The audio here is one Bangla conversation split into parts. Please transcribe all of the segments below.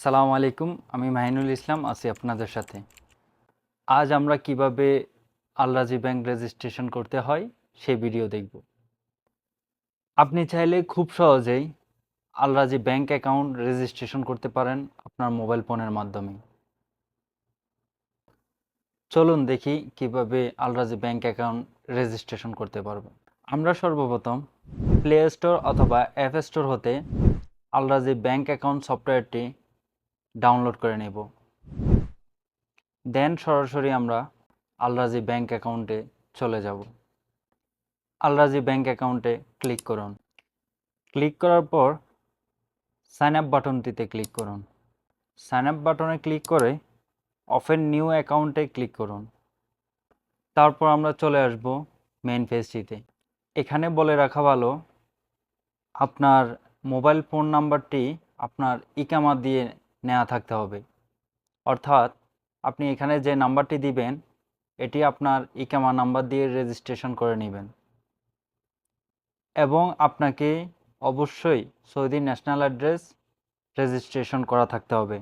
সালাম আলাইকুম, আমি মাহিনুল ইসলাম, আছি আপনাদের সাথে। আজ আমরা কীভাবে আলরাজি ব্যাংক রেজিস্ট্রেশন করতে হয় সেই ভিডিও দেখব। আপনি চাইলে খুব সহজেই আলরাজি ব্যাংক অ্যাকাউন্ট রেজিস্ট্রেশন করতে পারেন আপনার মোবাইল ফোনের মাধ্যমে। চলুন দেখি কীভাবে আলরাজি ব্যাংক অ্যাকাউন্ট রেজিস্ট্রেশন করতে পারবেন আমরা সর্বপ্রথম প্লে স্টোর অথবা অ্যাপ স্টোর হতে আলরাজি ব্যাংক অ্যাকাউন্ট সফটওয়্যারটি ডাউনলোড করে নেব। দেন সরাসরি আমরা আলরাজি ব্যাংক অ্যাকাউন্টে চলে যাব। আলরাজি ব্যাংক অ্যাকাউন্টে ক্লিক করুন। ক্লিক করার পর সাইন আপ বাটনটিতে ক্লিক করুন। সাইন আপ বাটনে ক্লিক করে অফেন নিউ অ্যাকাউন্টে ক্লিক করুন। তারপর আমরা চলে আসব মেইন পেজটিতে এখানে বলে রাখা ভালো, আপনার মোবাইল ফোন নাম্বারটি আপনার ইকামা দিয়ে নেওয়া থাকতে হবে। অর্থাৎ আপনি এখানে যে নাম্বারটি দিবেন, এটি আপনার ইকামা নাম্বার দিয়ে রেজিস্ট্রেশন করে নেবেন। এবং আপনাকে অবশ্যই সৌদি ন্যাশনাল অ্যাড্রেস রেজিস্ট্রেশন করা থাকতে হবে।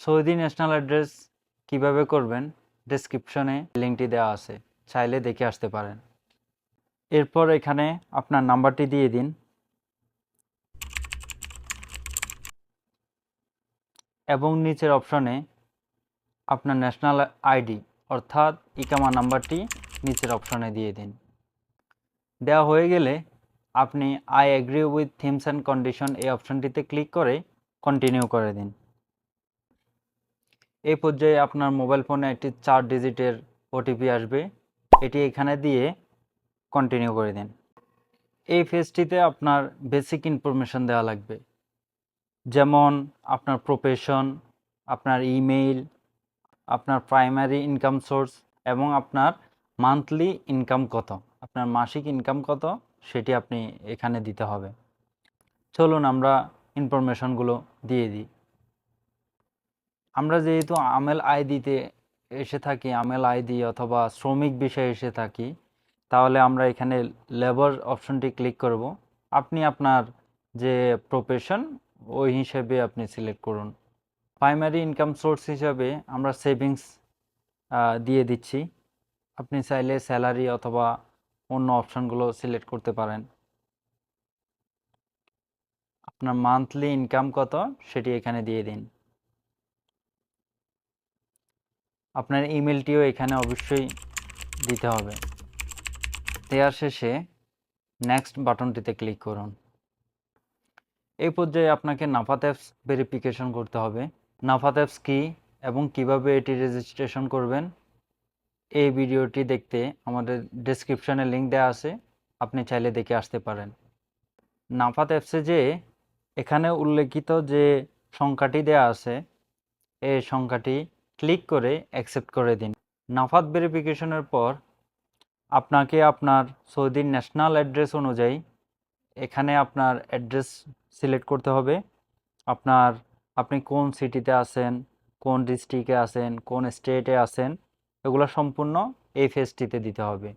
সৌদি ন্যাশনাল অ্যাড্রেস কীভাবে করবেন ডেসক্রিপশনে লিঙ্কটি দেওয়া আছে, চাইলে দেখে আসতে পারেন। এরপর এখানে আপনার নাম্বারটি দিয়ে দিন। এবং নিচের অপশনে আপনার ন্যাশনাল আইডি অর্থাৎ ইকামা নাম্বারটি নিচের অপশনে দিয়ে দিন। দেওয়া হয়ে গেলে আপনি I agree with terms and condition এই অপশনটিতে ক্লিক করে কন্টিনিউ করে দিন। এই পর্যায়ে আপনার মোবাইল ফোনে একটি চার ডিজিটের ওটিপি আসবে। এটি এখানে দিয়ে কন্টিনিউ করে দিন। এই ফেজটিতে আপনার বেসিক ইনফরমেশন দেওয়া লাগবে। যেমন আপনার প্রফেশন আপনার ইমেইল আপনার প্রাইমারি ইনকাম সোর্স এবং আপনার মান্থলি ইনকাম কত? আপনার মাসিক ইনকাম কত? সেটি আপনি এখানে দিতে হবে। চলুন আমরা ইনফরমেশনগুলো দিয়ে দিই। আমরা যেহেতু আমেল আইডিতে এসে থাকি আমেল আইডি অথবা শ্রমিক বিষয়ে এসে থাকি, তাহলে আমরা এখানে লেবার অপশনটি ক্লিক করব। আপনি আপনার যে প্রফেশন ওই হিসেবে আপনি সিলেক্ট করুন। প্রাইমারি ইনকাম সোর্স হিসাবে আমরা সেভিংস দিয়ে দিচ্ছি। আপনি চাইলে স্যালারি অথবা অন্য অপশানগুলো সিলেক্ট করতে পারেন। আপনার মান্থলি ইনকাম কত সেটি এখানে দিয়ে দিন। আপনার ইমেলটিও এখানে অবশ্যই দিতে হবে। দেওয়ার শেষে নেক্সট বাটনটিতে ক্লিক করুন। এই পর্যায়ে আপনাকে নাফাত অ্যাপস ভেরিফিকেশন করতে হবে। নাফাত অ্যাপস কী এবং কীভাবে এটি রেজিস্ট্রেশন করবেন? এই ভিডিওটি দেখতে আমাদের ডেসক্রিপশনে লিঙ্ক দেওয়া আছে, আপনি চাইলে দেখে আসতে পারেন। নাফাত অ্যাপসে যে এখানে উল্লেখিত যে সংখ্যাটি দেওয়া আছে, এই সংখ্যাটি ক্লিক করে অ্যাকসেপ্ট করে দিন। নাফাত ভেরিফিকেশনের পর আপনাকে আপনার সৌদির ন্যাশনাল অ্যাড্রেস অনুযায়ী এখানে আপনার অ্যাড্রেস সিলেক্ট করতে হবে। আপনার, আপনি কোন সিটিতে আছেন, কোন ডিস্ট্রিক্টে আছেন, কোন স্টেটে আছেন, এগুলো সম্পূর্ণ এই ফেজটিতে দিতে হবে।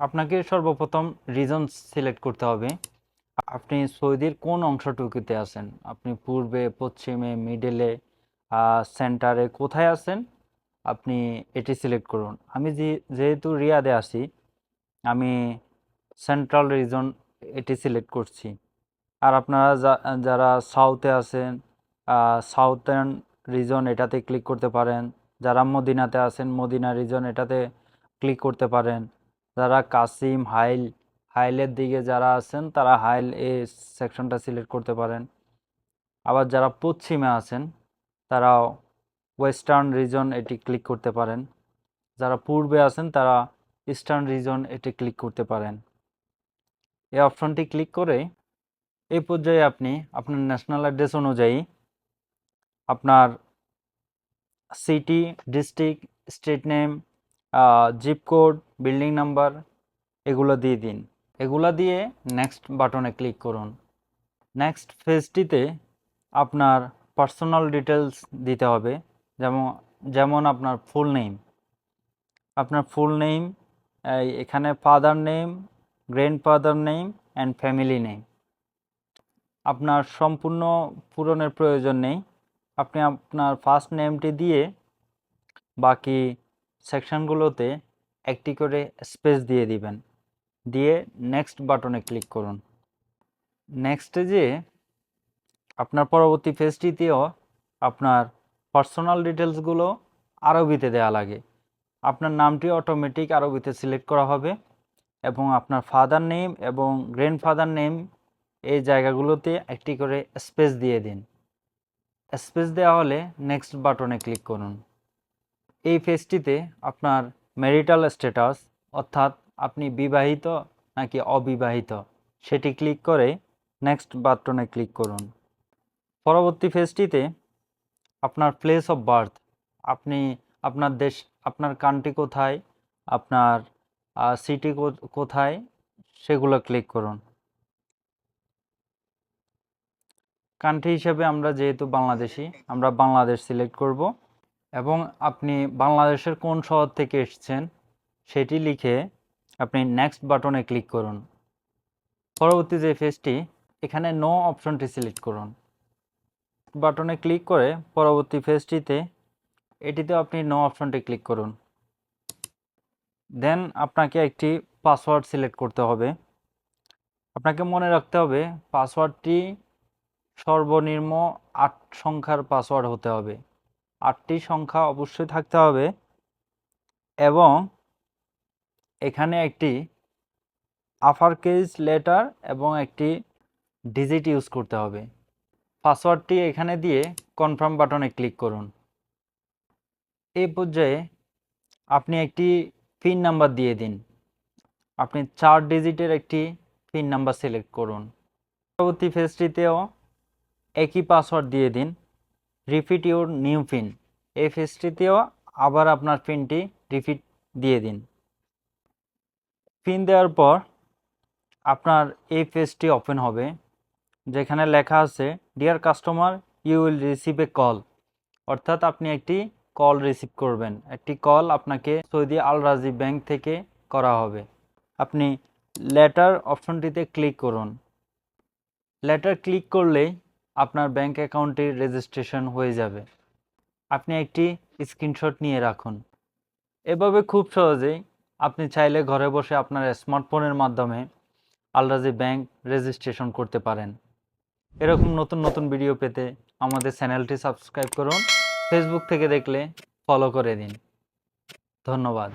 আপনাকে সর্বপ্রথম রিজন সিলেক্ট করতে হবে। আপনি সৌদির কোন অংশটুকুতে আছেন? আপনি পূর্বে, পশ্চিমে মিডলে সেন্টারে কোথায় আছেন? আপনি এটি সিলেক্ট করুন। আমি যেহেতু রিয়াদে আছি, আমি সেন্ট্রাল রিজন এটি সিলেক্ট করছি। আর আপনারা যারা সাউথে আছেন সাউথার্ন রিজন এটাতে ক্লিক করতে পারেন। যারা মদিনাতে আছেন, মদিনা রিজন এটাতে ক্লিক করতে পারেন। যারা কাসিম হাইল, হাইলের দিকে যারা আছেন, তারা হাইল এই সেকশনটা সিলেক্ট করতে পারেন। আবার যারা পশ্চিমে আছেন তারা ওয়েস্টার্ন রিজন এটি ক্লিক করতে পারেন। যারা পূর্বে আছেন, তারা ইস্টার্ন রিজন এটি ক্লিক করতে পারেন। এই অপশনটি ক্লিক করে এই পর্যায়ে আপনি আপনার ন্যাশনাল অ্যাড্রেস অনুযায়ী আপনার city district street name zip code building number এগুলো দিয়ে দিন। এগুলো দিয়ে নেক্সট বাটনে ক্লিক করুন। নেক্সট ফেজটিতে আপনার পার্সোনাল ডিটেলস দিতে হবে, যেমন যেমন আপনার ফুল নেম আপনার ফুল নেম এখানে father name grandfather name and family name আপনার সম্পূর্ণ পূরণের প্রয়োজন নেই। আপনি আপনার ফার্স্ট নেমটি দিয়ে বাকি সেকশনগুলোতে একটি করে স্পেস দিয়ে দিবেন। দিয়ে নেক্সট বাটনে ক্লিক করুন। নেক্সটে যে আপনার পরবর্তী পেজটিতেও আপনার পার্সোনাল ডিটেলসগুলো আরবিতে দেওয়া লাগে। আপনার নামটি অটোমেটিক আরবিতে সিলেক্ট করা হবে এবং আপনার ফাদার নেম এবং গ্র্যান্ডফাদার নেম এই জায়গাগুলোতে একটি করে স্পেস দিয়ে দিন। স্পেস দেওয়া হলে নেক্সট বাটনে ক্লিক করুন। এই পেজটিতে আপনার ম্যারিটাল স্ট্যাটাস অর্থাৎ আপনি বিবাহিত নাকি অবিবাহিত, সেটি ক্লিক করে নেক্সট বাটনে ক্লিক করুন। পরবর্তী পেজটিতে আপনার প্লেস অফ বার্থ আপনি আপনার দেশ, আপনার কান্ট্রি কোথায়, আপনার সিটি কোথায়, সেগুলো ক্লিক করুন। কান্ট্রি হিসেবে আমরা যেহেতু বাংলাদেশি, আমরা বাংলাদেশ সিলেক্ট করব এবং আপনি বাংলাদেশের কোন শহর থেকে এসেছেন সেটি লিখে আপনি নেক্সট বাটনে ক্লিক করুন। পরবর্তী যে পেজটি এখানে নো অপশনটি সিলেক্ট করুন। বাটনে ক্লিক করে পরবর্তী পেজটিতে এটিতে আপনি নো অপশনটি ক্লিক করুন। দেন আপনাকে একটি পাসওয়ার্ড সিলেক্ট করতে হবে। আপনাকে মনে রাখতে হবে পাসওয়ার্ডটি সর্বনিম্ন আট সংখ্যার পাসওয়ার্ড হতে হবে। আটটি সংখ্যা অবশ্যই থাকতে হবে এবং এখানে একটি আফার কেস লেটার এবং একটি ডিজিট ইউজ করতে হবে। পাসওয়ার্ডটি এখানে দিয়ে কনফার্ম বাটনে ক্লিক করুন। এই পর্যায়ে আপনি একটি পিন নাম্বার দিয়ে দিন। আপনি চার ডিজিটের একটি পিন নাম্বার সিলেক্ট করুন। পরবর্তী ফেজটিতেও একই পাসওয়ার্ড দিয়ে দিন। রিপিট ইউর নিউ পিন এই ফেজটিতেও আবার আপনার পিনটি রিপিট দিয়ে দিন। পিন দেওয়ার পর আপনার এই পেজটি ওপেন হবে। যেখানে লেখা আছে dear customer you will receive a call অর্থাৎ আপনি একটি কল রিসিভ করবেন। একটি কল আপনাকে সৌদি আল রাজি ব্যাংক থেকে করা হবে। আপনি লেটার অপশনটিতে ক্লিক করুন। লেটার ক্লিক করলেই আপনার ব্যাংক অ্যাকাউন্টটি রেজিস্ট্রেশন হয়ে যাবে। আপনি একটি স্ক্রিনশট নিয়ে রাখুন। এভাবে খুব সহজেই আপনি চাইলে ঘরে বসে আপনার স্মার্টফোনের মাধ্যমে আলরাজি ব্যাংক রেজিস্ট্রেশন করতে পারেন। এরকম নতুন নতুন ভিডিও পেতে আমাদের চ্যানেলটি সাবস্ক্রাইব করুন। ফেসবুক থেকে দেখলে ফলো করে দিন। ধন্যবাদ।